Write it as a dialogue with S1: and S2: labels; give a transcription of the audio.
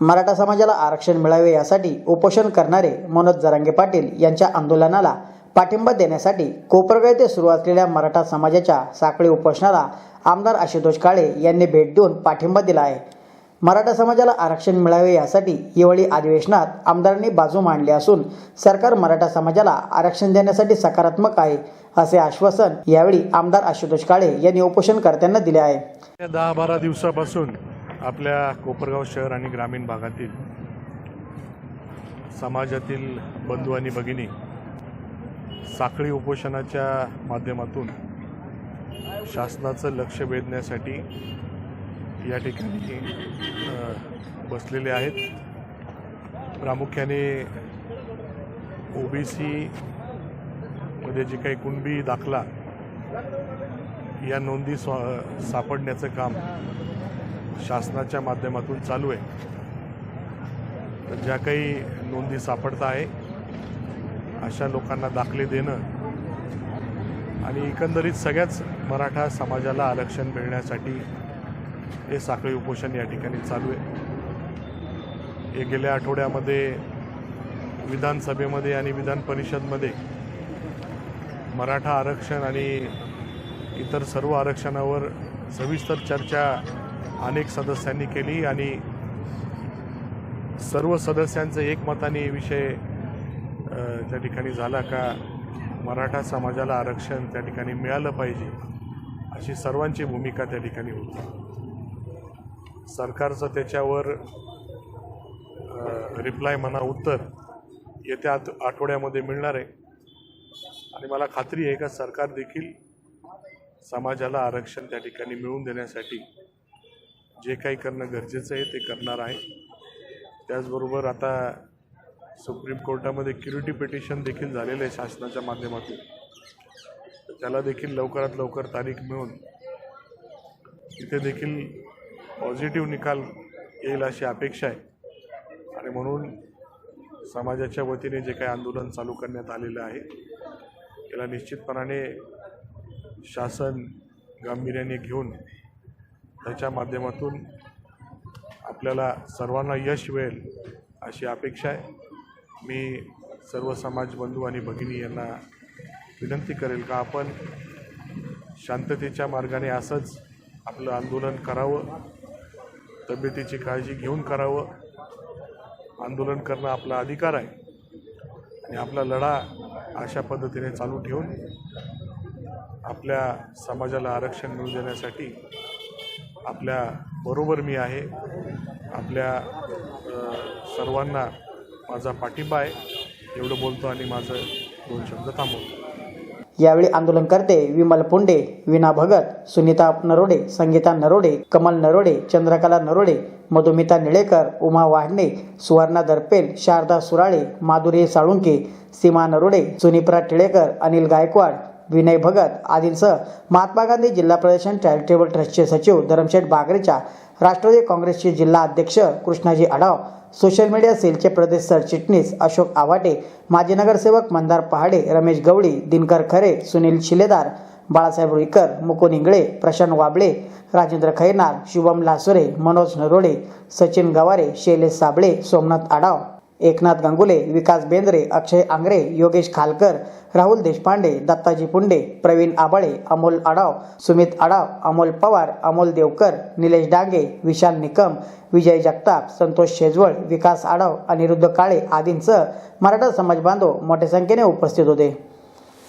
S1: मराठा समाजाला आरक्षण मिळावे यासाठी उपोषण करणारे मनोज जरांगे पाटील यांच्या आंदोलनाला पाठिंबा देण्यासाठी कोपरगाव येथे सुरू असलेल्या मराठा समाजाच्या साखळी उपोषणाला आमदार आशुतोष काळे यांनी भेट देऊन पाठिंबा दिला आहे. मराठा समाजाला आरक्षण मिळावे यासाठी हिवाळी अधिवेशनात आमदारांनी बाजू मांडली असून सरकार मराठा समाजाला आरक्षण देण्यासाठी सकारात्मक आहे असे आश्वासन यावेळी आमदार आशुतोष काळे यांनी उपोषणकर्त्यांना दिले आहे.
S2: दहा बारा दिवसापासून आपल्या कोपरगाव शहर आणि ग्रामीण भागातील समाजातील बंधू आणि भगिनी साखळी उपोषणाच्या माध्यमातून शासनाचं लक्ष वेधण्यासाठी या ठिकाणी बसलेले आहेत. प्रामुख्याने ओबीसी मध्ये जे काही कुणबी दाखला या नोंदी स्वा सापडण्याचं काम शासनाच्या माध्यमातून चालू आहे. तर ज्या काही नोंदी सापडत आहे अशा लोकांना दाखले देणं आणि एकंदरीत सगळ्याच मराठा समाजाला आरक्षण मिळण्यासाठी हे साखळी उपोषण या ठिकाणी चालू आहे. हे गेल्या आठवड्यामध्ये विधानसभेमध्ये आणि विधान परिषदमध्ये मराठा आरक्षण आणि इतर सर्व आरक्षणावर सविस्तर चर्चा अनेक सदस्यांनी केली आणि सर्व सदस्यांचं एकमताने विषय त्या ठिकाणी झाला का मराठा समाजाला आरक्षण त्या ठिकाणी मिळालं पाहिजे अशी सर्वांची भूमिका त्या ठिकाणी होती. सरकारचं त्याच्यावर रिप्लाय म्हणा उत्तर येत्या आत आठवड्यामध्ये मिळणार आहे. आणि मला खात्री आहे का सरकार देखील समाजाला आरक्षण त्या ठिकाणी मिळवून देण्यासाठी जे काही करणं गरजेचं आहे ते करणार आहे. त्याचबरोबर आता सुप्रीम कोर्टामध्ये क्युरिटी पिटिशन देखील झालेलं आहे शासनाच्या माध्यमातून. त्याला देखील लवकरात लवकर तारीख मिळून तिथे देखील पॉझिटिव्ह निकाल येईल अशी अपेक्षा आहे. आणि म्हणून समाजाच्या वतीने जे काही आंदोलन चालू करण्यात आलेलं आहे याला निश्चितपणाने शासन गांभीर्याने घेऊन त्याच्या माध्यमातून आपल्याला सर्वांना यश मिळेल अशी अपेक्षा आहे. मी सर्व समाज बंधू आणि भगिनी यांना विनंती करेल का आपण शांततेच्या मार्गाने असंच आपलं आंदोलन करावं तब्येतीची काळजी घेऊन करावं. आंदोलन करणं आपला अधिकार आहे आणि आपला लढा अशा पद्धतीने चालू ठेवून आपल्या समाजाला आरक्षण मिळू देण्यासाठी आपल्या बरोबर मी आहे. आपल्या सर्वांना माझा पाठिंबा आहे. एवढं बोलतो आणि माझं दोन शब्द थांबवतो.
S1: यावेळी आंदोलनकर्ते विमल पुंडे विना भगत सुनीता नरोडे संगीता नरोडे कमल नरोडे चंद्रकला नरोडे मधुमिता निळेकर उमा वाढणे सुवर्णा दरपेल शारदा सुराळे माधुरी साळुंके सीमा नरोडे सुनिप्रा टिळेकर अनिल गायकवाड विनय भगत आदींसह महात्मा गांधी जिल्हा प्रदर्शन चॅरिटेबल ट्रस्टचे सचिव धरमशेठ बागरेच्या राष्ट्रवादी काँग्रेसचे जिल्हा अध्यक्ष कृष्णाजी आढाव सोशल मीडिया सेलचे प्रदेश सरचिटणीस अशोक आवाटे माजी नगरसेवक मंदार पहाडे रमेश गवळी दिनकर खरे सुनील शिलेदार बाळासाहेब रुईकर मुकुंद इंगळे प्रशांत वाबळे राजेंद्र खैरनार शुभम लासुरे मनोज नरोडे सचिन गवारे शैलेश साबळे सोमनाथ आढाव. एकनाथ गांगुले विकास बेंद्रे अक्षय आंग्रे योगेश खालकर राहुल देशपांडे दत्ताजी पुंडे प्रवीण आबाळे अमोल आडाव सुमित आडाव अमोल पवार अमोल देवकर निलेश डांगे विशाल निकम विजय जगताप संतोष शेजवळ विकास आडाव अनिरुद्ध काळे आदींसह मराठा समाज बांधव मोठ्या संख्येने उपस्थित होते.